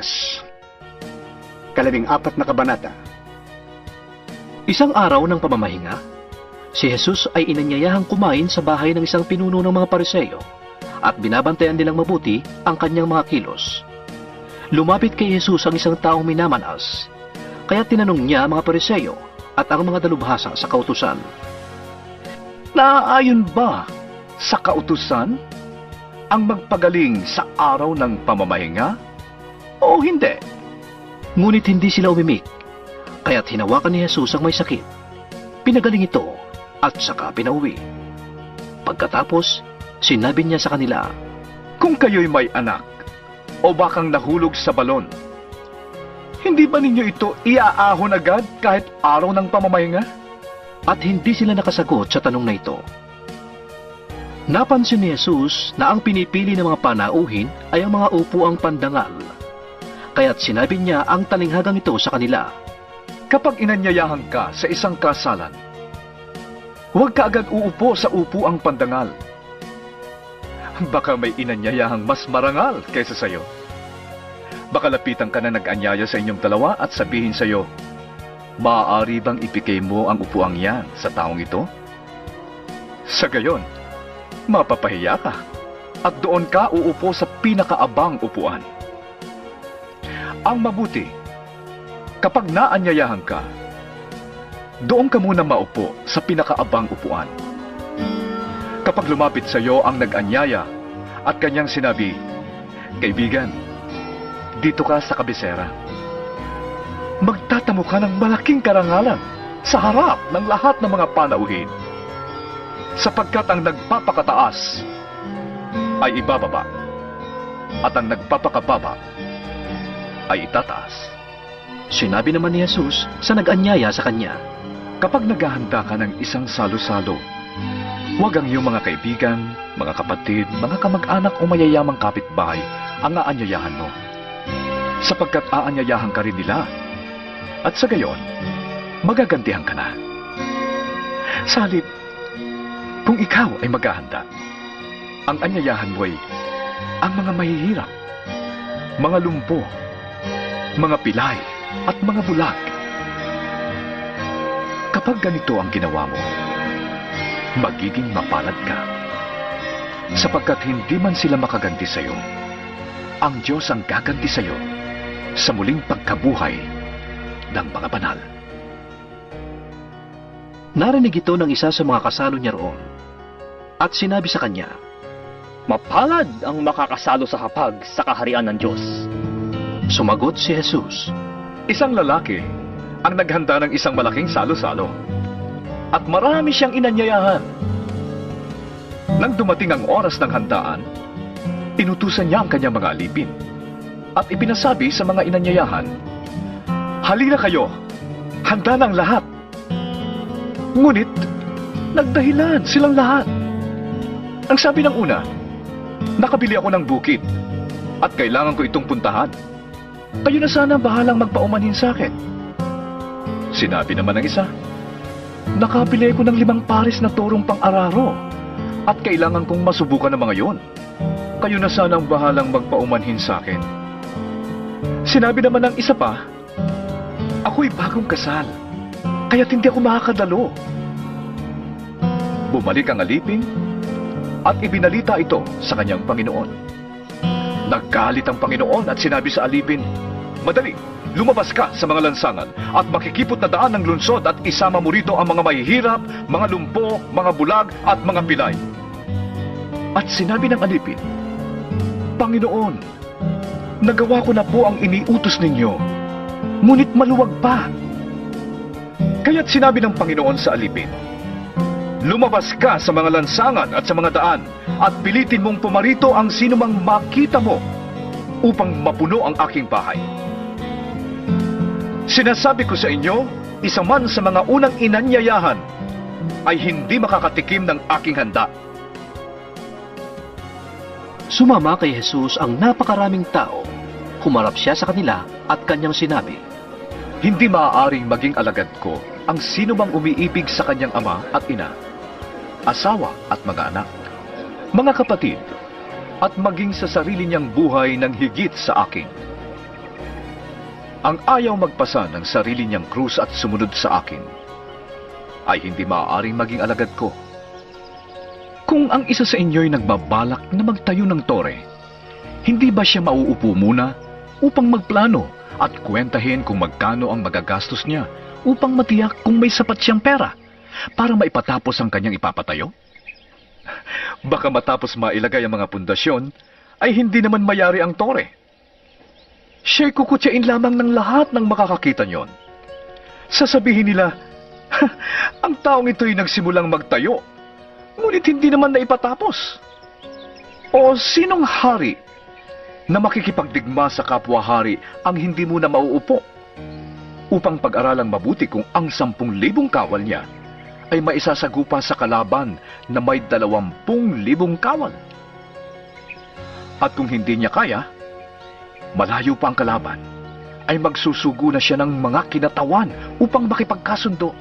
Lukas, kalabing apat na kabanata. Isang araw ng pamamahinga, si Jesus ay inanyayahang kumain sa bahay ng isang pinuno ng mga pariseyo at binabantayan nilang mabuti ang kanyang mga kilos. Lumapit kay Jesus ang isang taong minamanas, kaya tinanong niya ang mga pariseyo at ang mga dalubhasa sa kautusan. Naaayon ba sa kautusan ang magpagaling sa araw ng pamamahinga? O hindi? Ngunit hindi sila umimik, kaya't hinawakan ni Jesus ang may sakit. Pinagaling ito at saka pinauwi. Pagkatapos, sinabi niya sa kanila, Kung kayo'y may anak, o bakang nahulog sa balon, hindi ba ninyo ito iaahon agad kahit araw ng pamamahinga? at hindi sila nakasagot sa tanong na ito. Napansin ni Jesus na ang pinipili ng mga panauhin ay ang mga upuang pandangal. Kaya't sinabi niya ang talinghagang ito sa kanila. Kapag inanyayahan ka sa isang kasalan, huwag ka agad uupo sa upuang pandangal. Baka may inanyayahang mas marangal kaysa sayo. Baka lapitan ka na nag-anyaya sa inyong dalawa at sabihin sa'yo, Maaari bang ipigay mo ang upuang yan sa taong ito? Sa gayon, mapapahiya ka at doon ka uupo sa pinakaabang upuan. Ang mabuti, kapag naanyayahan ka, doon ka muna maupo sa pinakaabang upuan. Kapag lumapit sa iyo ang nag-anyaya at kanyang sinabi, Kaibigan, dito ka sa kabisera. Magtatamo ka ng malaking karangalan sa harap ng lahat ng mga panauhin. Sapagkat ang nagpapakataas ay ibababa at ang nagpapakababa ay itataas. Sinabi naman ni Jesus sa nag-anyaya sa kanya. Kapag naghahanda ka ng isang salo-salo, huwag ang iyong mga kaibigan, mga kapatid, mga kamag-anak o mayayamang kapitbahay ang aanyayahan mo. Sapagkat aanyayahan ka rin nila. At sa gayon, magagantihan ka na. Sa halip, kung ikaw ay maghahanda, ang anyayahan mo ay ang mga mahihirap, mga lumpo, mga pilay, at mga bulag. Kapag ganito ang ginawa mo, magiging mapalad ka. Sapagkat hindi man sila makaganti sa iyo, ang Diyos ang gaganti sa iyo sa muling pagkabuhay ng mga banal. Narinig ito ng isa sa mga kasalo niya roon. At sinabi sa kanya, Mapalad ang makakasalo sa hapag sa kaharian ng Diyos. Sumagot si Jesus, Isang lalaki ang naghanda ng isang malaking salo-salo. At marami siyang inanyayahan. Nang dumating ang oras ng handaan, inutusan niya ang kanyang mga alipin at ipinasabi sa mga inanyayahan, Halina kayo, handa ng lahat. Ngunit, nagdahilan silang lahat. Ang sabi ng una, nakabili ako ng bukid at kailangan ko itong puntahan. Kayo na sana bahalang magpaumanhin sa akin. Sinabi naman ng isa, nakabili ko ng limang pares na turong pang-araro at kailangan kong masubukan ng mga yon. Kayo na sana ang bahalang magpaumanhin sa akin. Sinabi naman ng isa pa, ako'y bagong kasal, kaya't hindi ako makakadalo. Bumalik ang alipin at ibinalita ito sa kanyang Panginoon. Naggalit ang Panginoon at sinabi sa alipin, Madali, lumabas ka sa mga lansangan at makikipot na daan ng lunsod at isama mo rito ang mga mahihirap, mga lumpo, mga bulag at mga pilay. At sinabi ng alipin, Panginoon, nagawa ko na po ang iniutos ninyo, ngunit maluwag pa. Kaya't sinabi ng Panginoon sa alipin, Lumabas ka sa mga lansangan at sa mga daan at pilitin mong pumarito ang sinumang makita mo upang mapuno ang aking bahay. Sinasabi ko sa inyo, isa man sa mga unang inanyayahan ay hindi makakatikim ng aking handa. Sumama kay Jesus ang napakaraming tao. Humarap siya sa kanila at kanyang sinabi, Hindi maaaring maging alagad ko ang sino mang umiibig sa kanyang ama at ina, asawa at mga anak, mga kapatid, at maging sa sarili niyang buhay ng higit sa akin. ang ayaw magpasa ng sarili niyang krus at sumunod sa akin, ay hindi maaaring maging alagad ko. Kung ang isa sa inyo'y nagbabalak na magtayo ng tore, hindi ba siya mauupo muna upang magplano at kwentahin kung magkano ang magagastos niya upang matiyak kung may sapat siyang pera para maipatapos ang kanyang ipapatayo? Baka matapos mailagay ang mga pundasyon, ay hindi naman mayari ang tore. Siya'y kukutsain lamang ng lahat ng makakakita niyon. Sasabihin nila, ang taong ito'y nagsimulang magtayo, ngunit hindi naman naipatapos. O sinong hari na makikipagdigma sa kapwa-hari ang hindi muna mauupo upang pag-aralang mabuti kung ang sampung libong kawal niya ay maisasagupa sa kalaban na may dalawampung libong kawal. At kung hindi niya kaya, malayo pa ang kalaban, ay magsusugo na siya ng mga kinatawan upang makipagkasundo.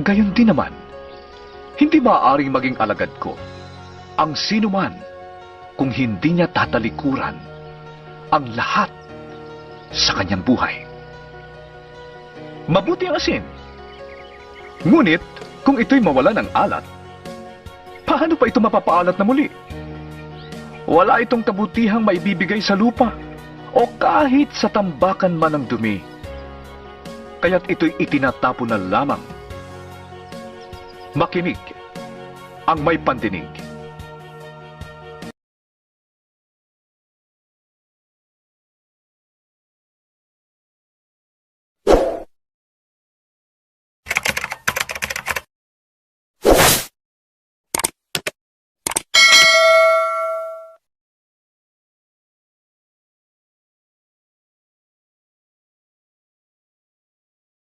Gayon din naman, hindi maaaring maging alagad ko ang sino man kung hindi niya tatalikuran ang lahat sa kanyang buhay. Mabuti ang asin. Ngunit, kung ito'y mawala ng alat, paano pa ito mapapaalat na muli? Wala itong kabutihang maibibigay sa lupa o kahit sa tambakan man ng dumi. Kaya't ito'y itinatapo na lamang. Makinig ang may pandinig